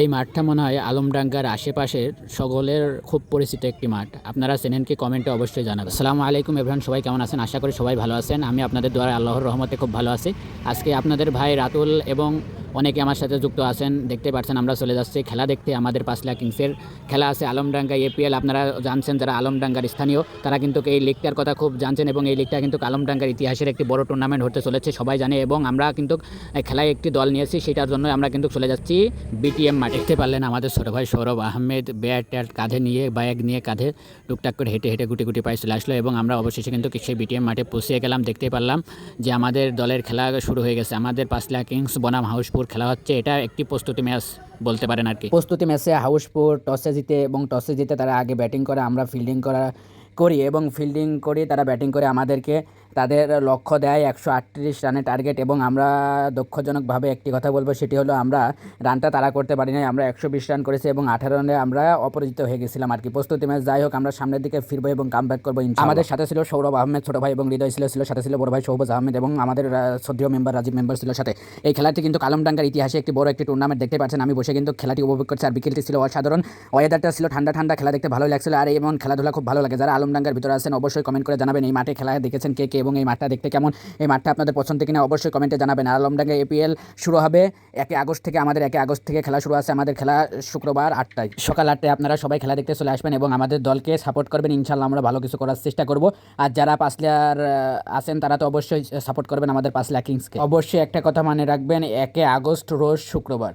এই মাঠটা মনে হয় আলমডাঙ্গার আশেপাশের সকলের খুব পরিচিত একটি মাঠ। আপনারা চেনেন কি কমেন্টে অবশ্যই জানাবেন। আসসালামু আলাইকুম এভরান সবাই কেমন আছেন? আশা করি সবাই ভালো আছেন। আমি আপনাদের দ্বারা আল্লাহর রহমতে খুব ভালো আছি। আজকে আপনাদের ভাই রাতুল এবং অনেকে আমার সাথে যুক্ত আছেন, দেখতে পাচ্ছেন আমরা চলে যাচ্ছি খেলা দেখতে, আমাদের পাঁচলা কিংসের খেলা আছে আলমডাঙ্গা এপিএল, আপনারা জানছেন যারা আলমডাঙ্গার স্থানীয়, তারা কিন্তু এই লিগটার কথা খুব জানছেন এবং এই লিগটা কিন্তু আলমডাঙ্গার ইতিহাসের একটি বড় টুর্নামেন্ট হতে চলেছে, সবাই জানে এবং আমরা কিন্তু খেলায় একটি দল নিয়েছি, সেটার জন্য আমরা কিন্তু চলে যাচ্ছি বিটিএম মাঠে। দেখতে পারলেন আমাদের ছোটো ভাই সৌরভ আহমেদ ব্যাট ট্যাট কাঁধে নিয়ে ব্যাগ নিয়ে কাঁধে টুকটাক করে হেঁটে হেঁটে গুটি গুটি পায়ে চলে আসলো এবং আমরা অবশেষে কিন্তু সেই বিটিএম মাঠে পৌঁছে গেলাম। দেখতে পারলাম যে আমাদের দলের খেলা শুরু হয়ে গেছে। আমাদের পাঁচলা কিংস বনাম হাউসপুর খেলা হচ্ছে, এটা একটি প্রস্তুতি ম্যাচ বলতে পারেন আর কি। প্রস্তুতি ম্যাচে হাউসপুর টসে জিতে এবং টসে জিতে তারা আগে ব্যাটিং করে, আমরা ফিল্ডিং করা করি এবং ফিল্ডিং করি তারা ব্যাটিং করে আমাদেরকে তাদের লক্ষ্য দেয় একশো আটত্রিশ রানের টার্গেট এবং আমরা দক্ষজনকভাবে একটি কথা বলব, সেটি হলো আমরা রানটা তারা করতে পারি নাই, আমরা একশো বিশ রান করেছি এবং আঠারো রানে আমরা অপরাজিত হয়ে গেছিলাম আর কি প্রস্তুতি ম্যাচ যাই হোক, আমরা সামনের দিকে ফিরবো এবং কাম ব্যাক করব আমাদের সাথে ছিল সৌরভ আহমেদ, ছোট ভাই এবং হৃদয় ছিল ছিল, সাথে ছিল বড় ভাই সৌবজ আহমেদ এবং আমাদের শ্রদ্ধেয় মেম্বার রাজীব মেম্বার ছিল সাথে। এই খেলাটি কিন্তু কালমডাঙ্গার ইতিহাসে একটি বড় একটি টুর্নামেন্ট দেখতে পাচ্ছেন, আমি বসে কিন্তু খেলাটি উপভোগ করছি। আর বিকেলটি ছিল অসাধারণ ওয়েদারটা ছিল ঠান্ডা ঠান্ডা, খেলা দেখতে ভালো লাগছিল। আর এমন খেলাধুলা খুব ভালো লাগে, যারা আলমডাঙ্গার ভিতরে আছেন, অবশ্যই কমেন্ট করে জানাবেন, এই মাঠে খেলা দেখেছেন কে কে এবং এই মাঠটা দেখতে কেমন? এই মাঠটা আপনাদের পছন্দ কিনা অবশ্যই কমেন্টে জানাবেন। আর আলমডাঙ্গা এপিএল শুরু হবে একে আগস্ট থেকে আমাদের একে আগস্ট থেকে খেলা শুরু আছে। আমাদের খেলা শুক্রবার আটটায়। সকাল আটটায় আপনারা সবাই খেলা দেখতে চলে আসবেন এবং আমাদের দলকে সাপোর্ট করবেন। ইনশাল্লাহ আমরা ভালো কিছু করার চেষ্টা করব। আর যারা আহ, আছেন তারা তো অবশ্যই সাপোর্ট করবেন আমাদের পাঁচলা কিংসকে অবশ্যই একটা কথা মনে রাখবেন একে আগস্ট রোজ শুক্রবার।